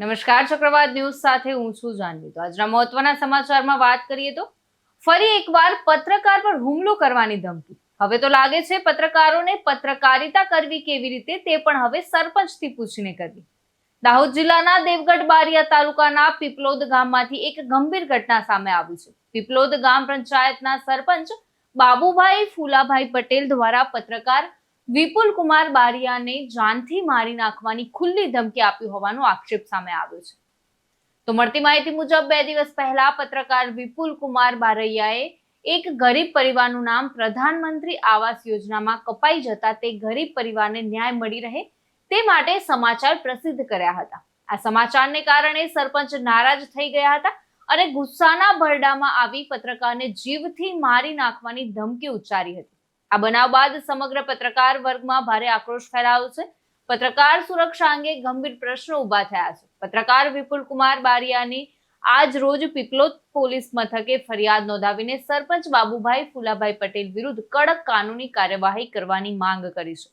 નમસ્કાર, ચક્રવાત ન્યૂઝ સાથે હું છું જાનવી. તો આજના મહત્વના સમાચારમાં વાત કરીએ તો ફરી એકવાર પત્રકાર પર હુમલો કરવાની ધમકી. હવે તો લાગે છે પત્રકારોને પત્રકારિતા કરવી કેવી રીતે તે પણ હવે સરપંચથી પૂછીને કરવી. દાહોદ જિલ્લાના દેવગઢ બારિયા તાલુકાના પીપલોદ ગામમાંથી એક ગંભીર ઘટના સામે આવી છે. પીપલોદ ગામ પંચાયતના સરપંચ બાબુભાઈ ફુલાભાઈ પટેલ દ્વારા પત્રકાર વિપુલ કુમાર બારિયાને જાનથી મારી નાખવાની ખુલ્લી ધમકી આપી હોવાનો આક્ષેપ સામે આવ્યો છે. તો મળતી માહિતી મુજબ બે દિવસ પહેલા પત્રકાર વિપુલ કુમાર બારૈયાએ એક ગરીબ પરિવારનું નામ પ્રધાનમંત્રી આવાસ યોજનામાં કપાઈ જતા તે ગરીબ પરિવારને ન્યાય મળી રહે તે માટે સમાચાર પ્રસિદ્ધ કર્યા હતા. આ સમાચારને કારણે સરપંચ નારાજ થઈ ગયા હતા અને ગુસ્સાના ભરડામાં આવી પત્રકારને જીવથી મારી નાખવાની ધમકી ઉચ્ચારી હતી. આ બનાવ બાદ સમગ્ર પત્રકાર વર્ગમાં ભારે આક્રોશ ફેલાયો છે. પત્રકાર સુરક્ષા અંગે ગંભીર પ્રશ્નો ઊભા થયા છે. પત્રકાર વિપુલ કુમાર બારિયાની આજ રોજ પીપલોદ પોલીસ મથકે ફરિયાદ નોંધાવીને સરપંચ બાબુભાઈ ફુલાભાઈ પટેલ વિરુદ્ધ કડક કાનૂની કાર્યવાહી કરવાની માંગ કરી છે.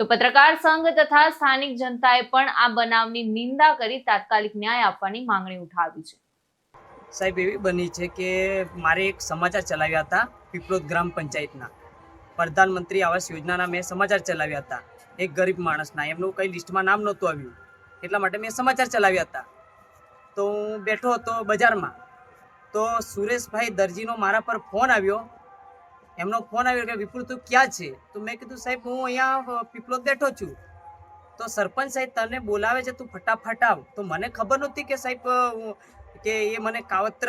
તો પત્રકાર સંઘ તથા સ્થાનિક જનતાએ પણ આ બનાવની નિંદા કરી તાત્કાલિક ન્યાય આપવાની માંગણી ઉઠાવી છે. સાહેબ, એવી બની છે કે મારે એક સમાચાર ચલાવ્યા હતા પીપલોદ ગ્રામ પંચાયતના. પ્રધાનમંત્રી આવાસ યોજનાના મેં સમાચાર ચલાવ્યા હતા. એક ગરીબ માણસના, એમનું કંઈ લિસ્ટમાં નામ નહોતું આવ્યું. એટલા માટે મેં સમાચાર ચલાવ્યા હતા. તો હું બેઠો હતો બજારમાં. તો સુરેશભાઈ દરજીનો મારા પર ફોન આવ્યો. એમનો ફોન આવ્યો કે, વિપુલ, તું ક્યાં છે? તો મેં કીધું, સાહેબ, હું અહીંયા પીપલોદ બેઠો છું. તો સરપંચ સાહેબ તને બોલાવે છે તું ફટાફટ આવ. તો મને ખબર નહોતી કે સાહેબ કે એ મને કાવત્ર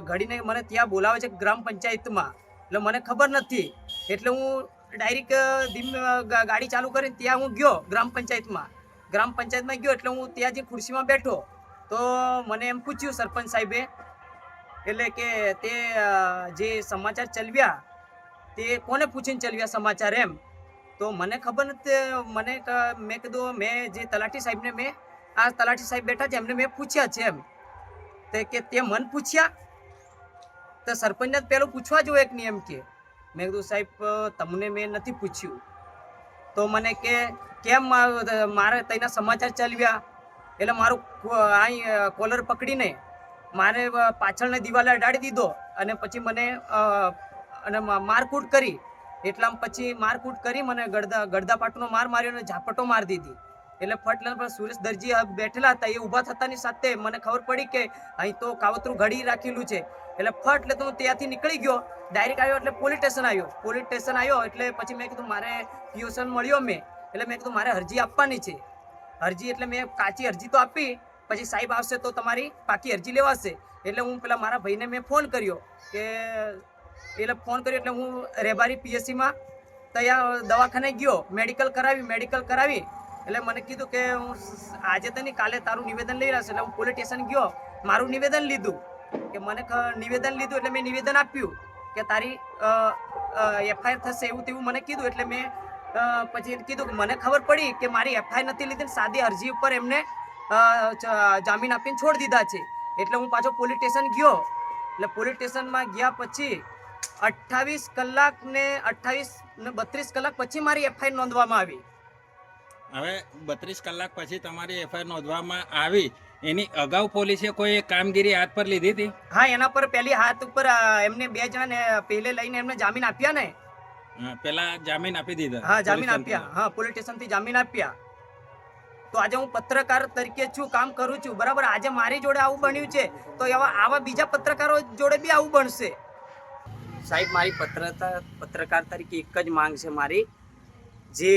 ઘડીને મને ત્યાં બોલાવે છે ગ્રામ પંચાયતમાં. એટલે મને ખબર નથી. એટલે હું ડાયરેક્ટ ધીમ ગાડી ચાલુ કરીને ત્યાં હું ગયો ગ્રામ પંચાયતમાં. ગ્રામ પંચાયતમાં ગયો એટલે હું ત્યાં જે ખુરશીમાં બેઠો, તો મને એમ પૂછ્યું સરપંચ સાહેબે, એટલે કે તે જે સમાચાર ચલવ્યા તે કોને પૂછીને ચલવ્યા સમાચાર એમ? તો મને ખબર નથી, મને મેં કીધું, મેં જે તલાટી સાહેબને મેં, આ તલાટી સાહેબ બેઠા છે, એમને મેં પૂછ્યા છે એમ. તે કે તે મન પૂછ્યા તો સરપંચને પહેલું પૂછવા જોઈએ એક નિયમ કે, મેં કીધું, સાહેબ તમને મેં નથી પૂછ્યું. તો મને કે, કેમ મારે તેના સમાચાર ચાલ્યા? એટલે મારું અહીં કોલર પકડીને મારે પાછળને દિવાલે અડાડી દીધો અને પછી મને અને મારકૂટ કરી. એટલામાં પછી મારકૂટ કરી મને ગળદા ગળદાપાટનો માર માર્યો અને ઝાપટો મારી દીધી. એટલે ફટ પર સુરેશ દરજી બેઠેલા હતા, એ ઊભા થતાની સાથે મને ખબર પડી કે અહીં તો કાવતરું ઘડી રાખેલું છે. એટલે ફટ એટલે તો હું ત્યાંથી નીકળી ગયો ડાયરેક્ટ આવ્યો એટલે પોલીસ સ્ટેશન આવ્યો. પોલીસ સ્ટેશન આવ્યો એટલે પછી મેં કીધું મારે પીઓસન મળ્યો મેં, એટલે મેં કીધું મારે અરજી આપવાની છે. અરજી એટલે મેં કાચી અરજી તો આપી, પછી સાહેબ આવશે તો તમારી પાકી અરજી લેવાશે. એટલે હું પેલા મારા ભાઈને મેં ફોન કર્યો કે, એટલે ફોન કર્યો એટલે હું રેબારી પીએસસીમાં ત્યાં દવાખાને ગયો મેડિકલ કરાવી મેડિકલ કરાવી. એટલે મને કીધું કે હું આજે તો નહીં, કાલે તારું નિવેદન લઈ રહેશે એટલે હું પોલીસ સ્ટેશન ગયો, મારું નિવેદન લીધું. કે મને નિવેદન લીધું એટલે મેં નિવેદન આપ્યું કે તારી એફઆઈઆર થશે એવું તેવું મને કીધું. એટલે મેં પછી કીધું કે મને ખબર પડી કે મારી એફઆઈઆર નથી લીધી સાદી અરજી ઉપર એમને જામીન આપીને છોડી દીધા છે. એટલે હું પાછો પોલીસ સ્ટેશન ગયો. એટલે પોલીસ સ્ટેશનમાં ગયા પછી અઠ્ઠાવીસ કલાક ને અઠ્ઠાવીસ ને બત્રીસ કલાક પછી મારી એફઆઈઆર નોંધવામાં આવી. હવે બત્રીસ કલાક પછી તમારી એફઆઈઆર નોંધવામાં આવી. એની અગાઉ પોલીસે કોઈ કામગીરી હાથ પર લીધી હતી? હા એના પર પહેલી હાથ ઉપર એમને બે જણ પહેલે લઈને એમને જામીન આપ્યા ને? પેલા જામીન આપી દીધા. હા જામીન આપ્યા. હા પોલીસ સ્ટેશનથી જામીન આપ્યા. તો આજે હું પત્રકાર તરીકે છું કામ કરું છું. બરાબર આજે મારી જોડે આવું બન્યું છે તો એવા આવા બીજા પત્રકારો જોડે બી આવું બનશે. સાહેબ મારી પત્રતા પત્રકાર તરીકે એક જ માંગ છે મારી. જે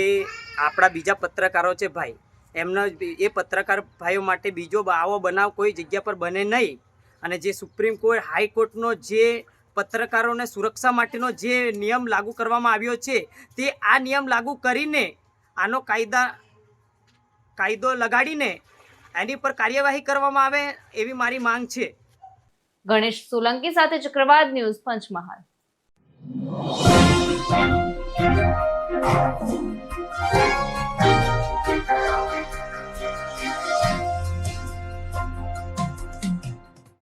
આપણા બીજા પત્રકારો છે ભાઈ, એમના એ પત્રકાર ભાઈઓ માટે બીજો આવો બનાવ કોઈ જગ્યા પર બને નહીં. અને જે સુપ્રીમ કોર્ટ હાઈકોર્ટનો જે પત્રકારોને સુરક્ષા માટેનો જે નિયમ લાગુ કરવામાં આવ્યો છે, તે આ નિયમ લાગુ કરીને આનો કાયદા, કાયદો લગાડીને એની પર કાર્યવાહી કરવામાં આવે એવી મારી માંગ છે. ગણેશ સોલંકી સાથે ચક્રવાત ન્યૂઝ પંચમહાલ.